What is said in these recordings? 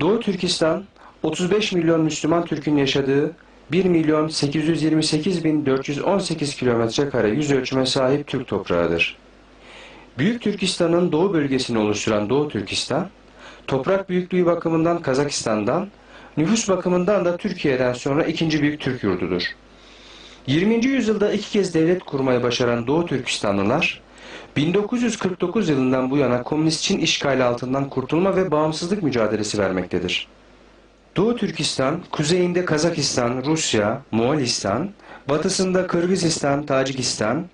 Doğu Türkistan 35 milyon Müslüman Türk'ün yaşadığı 1 milyon 828 bin 418 kilometre kare yüz sahip Türk toprağıdır. Büyük Türkistan'ın doğu bölgesini oluşturan Doğu Türkistan, toprak büyüklüğü bakımından Kazakistan'dan, nüfus bakımından da Türkiye'den sonra ikinci büyük Türk yurdudur. 20. yüzyılda iki kez devlet kurmayı başaran Doğu Türkistanlılar, 1949 yılından bu yana komünist Çin işgali altından kurtulma ve bağımsızlık mücadelesi vermektedir. Doğu Türkistan, kuzeyinde Kazakistan, Rusya, Moğolistan, batısında Kırgızistan, Tacikistan,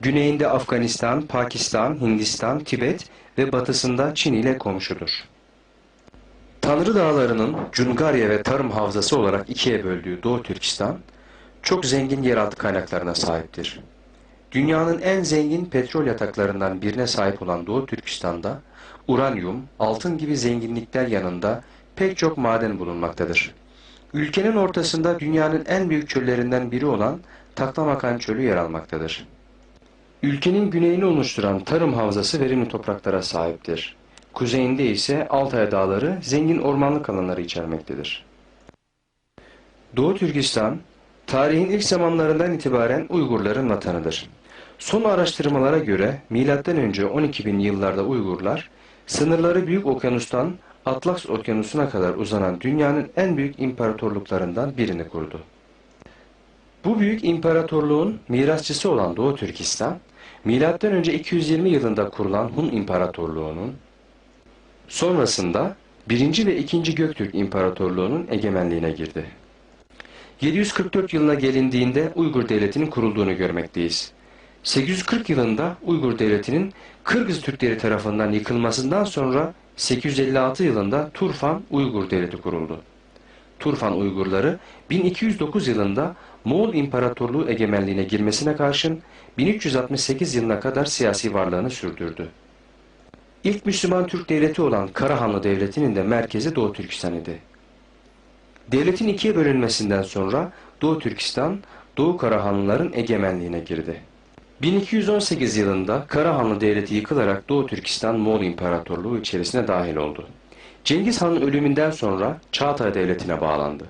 güneyinde Afganistan, Pakistan, Hindistan, Tibet ve batısında Çin ile komşudur. Tanrı Dağları'nın Cungarya ve Tarım Havzası olarak ikiye böldüğü Doğu Türkistan, çok zengin yeraltı kaynaklarına sahiptir. Dünyanın en zengin petrol yataklarından birine sahip olan Doğu Türkistan'da, uranyum, altın gibi zenginlikler yanında pek çok maden bulunmaktadır. Ülkenin ortasında dünyanın en büyük çöllerinden biri olan Taklamakan Çölü yer almaktadır. Ülkenin güneyini oluşturan tarım havzası verimli topraklara sahiptir. Kuzeyinde ise Altay Dağları zengin ormanlık alanları içermektedir. Doğu Türkistan, tarihin ilk zamanlarından itibaren Uygurların vatanıdır. Son araştırmalara göre M.Ö. 12 bin yıllarda Uygurlar, sınırları Büyük Okyanus'tan Atlas Okyanusu'na kadar uzanan dünyanın en büyük imparatorluklarından birini kurdu. Bu büyük imparatorluğun mirasçısı olan Doğu Türkistan, M.Ö. 220 yılında kurulan Hun İmparatorluğu'nun, sonrasında 1. ve 2. Göktürk İmparatorluğu'nun egemenliğine girdi. 744 yılına gelindiğinde Uygur Devleti'nin kurulduğunu görmekteyiz. 840 yılında Uygur Devleti'nin Kırgız Türkleri tarafından yıkılmasından sonra 856 yılında Turfan Uygur Devleti kuruldu. Turfan Uygurları 1209 yılında Moğol İmparatorluğu egemenliğine girmesine karşın 1368 yılına kadar siyasi varlığını sürdürdü. İlk Müslüman Türk devleti olan Karahanlı Devleti'nin de merkezi Doğu Türkistan idi. Devletin ikiye bölünmesinden sonra Doğu Türkistan, Doğu Karahanlıların egemenliğine girdi. 1218 yılında Karahanlı Devleti yıkılarak Doğu Türkistan Moğol İmparatorluğu içerisine dahil oldu. Cengiz Han'ın ölümünden sonra Çağatay Devleti'ne bağlandı.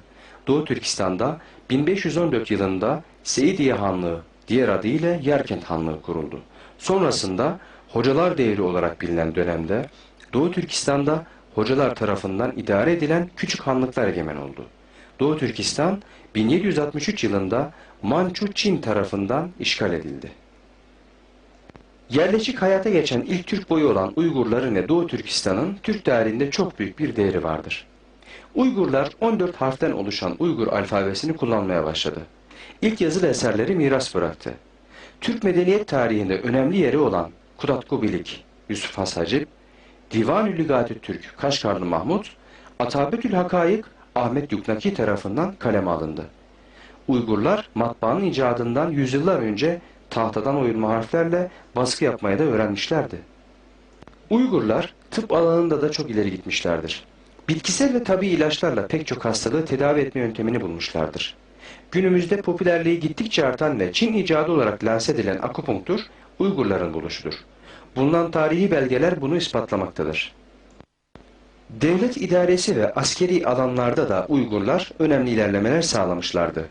Doğu Türkistan'da 1514 yılında Seidiye Hanlığı, diğer adıyla Yerkent Hanlığı kuruldu. Sonrasında Hocalar Devri olarak bilinen dönemde Doğu Türkistan'da hocalar tarafından idare edilen küçük hanlıklar egemen oldu. Doğu Türkistan 1763 yılında Mançu Çin tarafından işgal edildi. Yerleşik hayata geçen ilk Türk boyu olan Uygurların ve Doğu Türkistan'ın Türk tarihinde çok büyük bir değeri vardır. Uygurlar 14 harften oluşan Uygur alfabesini kullanmaya başladı. İlk yazılı eserleri miras bıraktı. Türk medeniyet tarihinde önemli yeri olan Kudatku Bilik, Yusuf Has Hacip, Divan-ı Lügat-ı Türk, Kaşgarlı Mahmut, Atabetül Hakayık, Ahmet Yuknaki tarafından kaleme alındı. Uygurlar matbaanın icadından yüzyıllar önce tahtadan oyulma harflerle baskı yapmayı da öğrenmişlerdi. Uygurlar tıp alanında da çok ileri gitmişlerdir. Bitkisel ve tabi ilaçlarla pek çok hastalığı tedavi etme yöntemini bulmuşlardır. Günümüzde popülerliği gittikçe artan ve Çin icadı olarak lanse edilen akupunktur Uygurların buluşudur. Bulunan tarihi belgeler bunu ispatlamaktadır. Devlet idaresi ve askeri alanlarda da Uygurlar önemli ilerlemeler sağlamışlardı.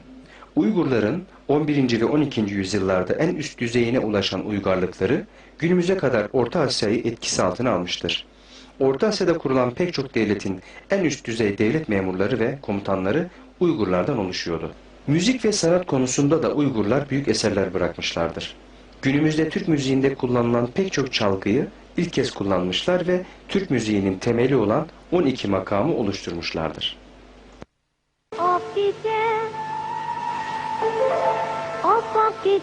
Uygurların 11. ve 12. yüzyıllarda en üst düzeyine ulaşan uygarlıkları günümüze kadar Orta Asya'yı etkisi altına almıştır. Orta Asya'da kurulan pek çok devletin en üst düzey devlet memurları ve komutanları Uygurlardan oluşuyordu. Müzik ve sanat konusunda da Uygurlar büyük eserler bırakmışlardır. Günümüzde Türk müziğinde kullanılan pek çok çalgıyı ilk kez kullanmışlar ve Türk müziğinin temeli olan 12 makamı oluşturmuşlardır. O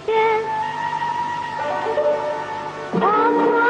bak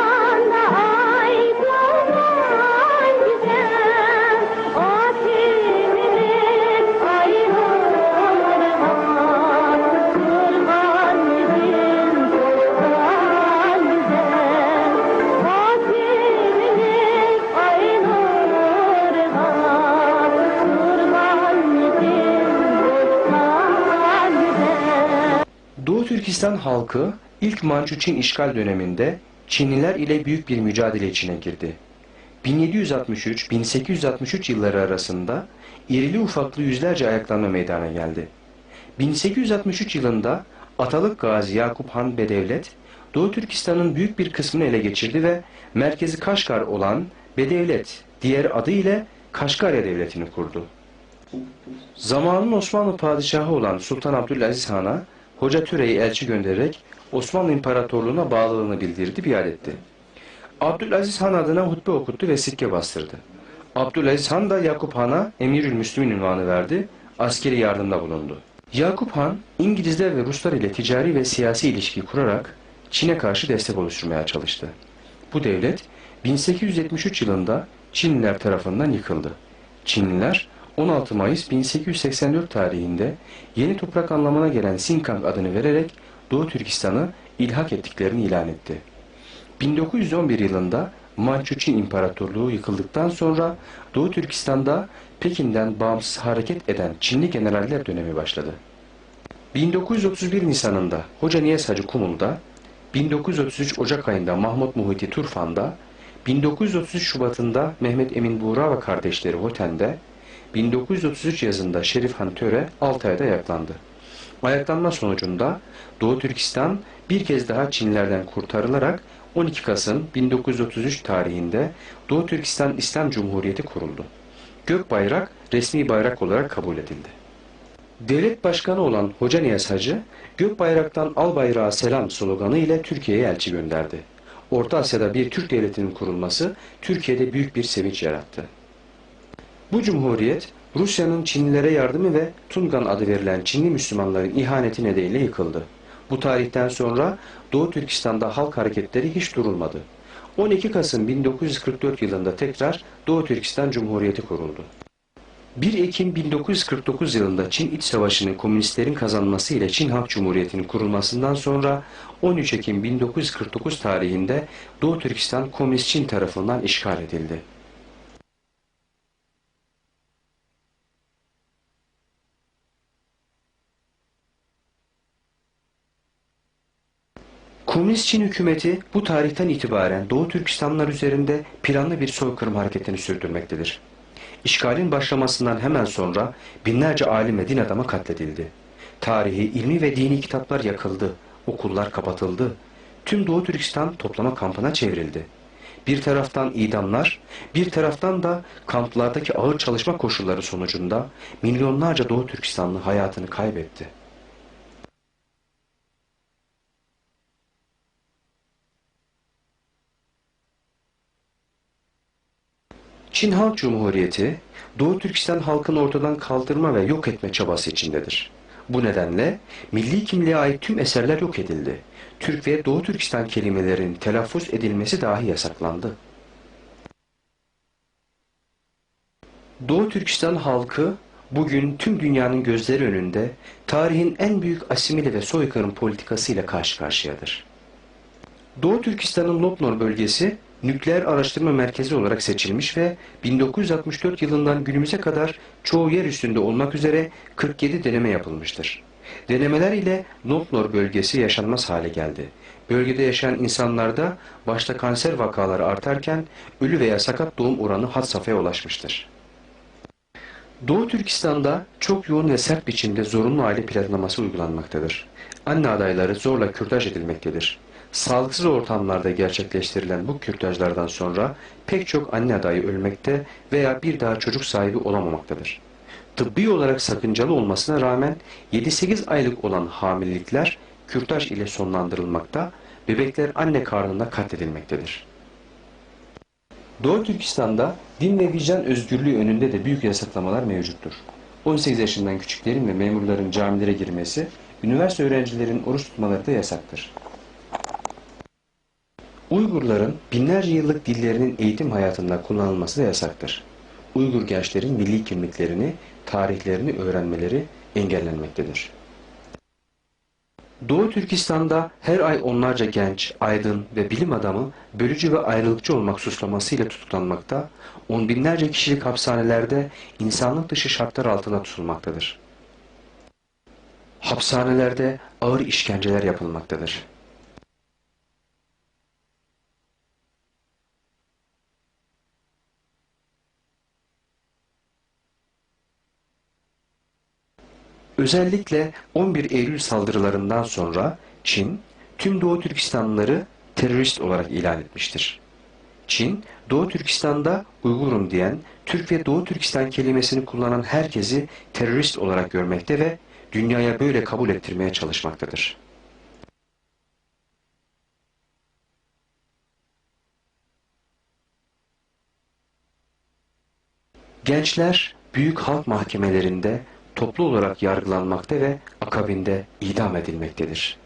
Türkistan halkı ilk Mançu Çin işgal döneminde Çinliler ile büyük bir mücadele içine girdi. 1763-1863 yılları arasında irili ufaklı yüzlerce ayaklanma meydana geldi. 1863 yılında Atalık Gazi Yakup Han Bedevlet, Doğu Türkistan'ın büyük bir kısmını ele geçirdi ve merkezi Kaşgar olan Bedevlet, diğer adı ile Kaşgarya Devleti'ni kurdu. Zamanın Osmanlı padişahı olan Sultan Abdülaziz Han'a Hoca Türe'yi elçi göndererek Osmanlı İmparatorluğu'na bağlılığını bildirdi, biat etti. Abdülaziz Han adına hutbe okuttu ve sikke bastırdı. Abdülaziz Han da Yakup Han'a Emirül Müslümin ünvanı verdi, askeri yardımda bulundu. Yakup Han, İngilizler ve Ruslar ile ticari ve siyasi ilişki kurarak Çin'e karşı destek oluşturmaya çalıştı. Bu devlet 1873 yılında Çinliler tarafından yıkıldı. Çinliler 16 Mayıs 1884 tarihinde yeni toprak anlamına gelen Sinkang adını vererek Doğu Türkistan'ı ilhak ettiklerini ilan etti. 1911 yılında Mançu Çin İmparatorluğu yıkıldıktan sonra Doğu Türkistan'da Pekin'den bağımsız hareket eden Çinli generaller dönemi başladı. 1931 Nisan'ında Hoca Niyaz Hacı Kumul'da, 1933 Ocak ayında Mahmut Muhiti Turfan'da, 1933 Şubat'ında Mehmet Emin Buğra ve kardeşleri Hoten'de, 1933 yazında Şerif Han Töre Altay'da ayaklandı. Ayaklanma sonucunda Doğu Türkistan bir kez daha Çinlilerden kurtarılarak 12 Kasım 1933 tarihinde Doğu Türkistan İslam Cumhuriyeti kuruldu. Gök bayrak resmi bayrak olarak kabul edildi. Devlet başkanı olan Hoca Niyaz Hacı, Gök bayraktan al bayrağa selam sloganı ile Türkiye'ye elçi gönderdi. Orta Asya'da bir Türk devletinin kurulması Türkiye'de büyük bir sevinç yarattı. Bu cumhuriyet Rusya'nın Çinlilere yardımı ve Tungan adı verilen Çinli Müslümanların ihaneti nedeniyle yıkıldı. Bu tarihten sonra Doğu Türkistan'da halk hareketleri hiç durulmadı. 12 Kasım 1944 yılında tekrar Doğu Türkistan Cumhuriyeti kuruldu. 1 Ekim 1949 yılında Çin İç Savaşı'nın komünistlerin kazanması ile Çin Halk Cumhuriyeti'nin kurulmasından sonra 13 Ekim 1949 tarihinde Doğu Türkistan Komünist Çin tarafından işgal edildi. Komünist Çin hükümeti bu tarihten itibaren Doğu Türkistanlar üzerinde planlı bir soykırım hareketini sürdürmektedir. İşgalin başlamasından hemen sonra binlerce alim ve din adamı katledildi. Tarihi, ilmi ve dini kitaplar yakıldı, okullar kapatıldı. Tüm Doğu Türkistan toplama kampına çevrildi. Bir taraftan idamlar, bir taraftan da kamplardaki ağır çalışma koşulları sonucunda milyonlarca Doğu Türkistanlı hayatını kaybetti. Çin Halk Cumhuriyeti, Doğu Türkistan halkını ortadan kaldırma ve yok etme çabası içindedir. Bu nedenle milli kimliğe ait tüm eserler yok edildi. Türk ve Doğu Türkistan kelimelerin telaffuz edilmesi dahi yasaklandı. Doğu Türkistan halkı bugün tüm dünyanın gözleri önünde tarihin en büyük asimile ve soykırım politikasıyla karşı karşıyadır. Doğu Türkistan'ın Lopnor bölgesi nükleer araştırma merkezi olarak seçilmiş ve 1964 yılından günümüze kadar çoğu yer üstünde olmak üzere 47 deneme yapılmıştır. Denemeler ile Lopnor bölgesi yaşanmaz hale geldi. Bölgede yaşayan insanlarda başta kanser vakaları artarken ölü veya sakat doğum oranı had safhaya ulaşmıştır. Doğu Türkistan'da çok yoğun ve sert biçimde zorunlu aile planlaması uygulanmaktadır. Anne adayları zorla kürtaj edilmektedir. Sağlıksız ortamlarda gerçekleştirilen bu kürtajlardan sonra pek çok anne adayı ölmekte veya bir daha çocuk sahibi olamamaktadır. Tıbbi olarak sakıncalı olmasına rağmen 7-8 aylık olan hamilelikler kürtaj ile sonlandırılmakta, bebekler anne karnında katledilmektedir. Doğu Türkistan'da din ve vicdan özgürlüğü önünde de büyük yasaklamalar mevcuttur. 18 yaşından küçüklerin ve memurların camilere girmesi, üniversite öğrencilerin oruç tutmaları da yasaktır. Uygurların binlerce yıllık dillerinin eğitim hayatında kullanılması da yasaktır. Uygur gençlerin milli kimliklerini, tarihlerini öğrenmeleri engellenmektedir. Doğu Türkistan'da her ay onlarca genç, aydın ve bilim adamı bölücü ve ayrılıkçı olmak suçlamasıyla tutuklanmakta, on binlerce kişilik hapishanelerde insanlık dışı şartlar altında tutulmaktadır. Hapishanelerde ağır işkenceler yapılmaktadır. Özellikle 11 Eylül saldırılarından sonra Çin, tüm Doğu Türkistanlıları terörist olarak ilan etmiştir. Çin, Doğu Türkistan'da Uygurum diyen, Türk ve Doğu Türkistan kelimesini kullanan herkesi terörist olarak görmekte ve dünyaya böyle kabul ettirmeye çalışmaktadır. Gençler büyük halk mahkemelerinde toplu olarak yargılanmakta ve akabinde idam edilmektedir.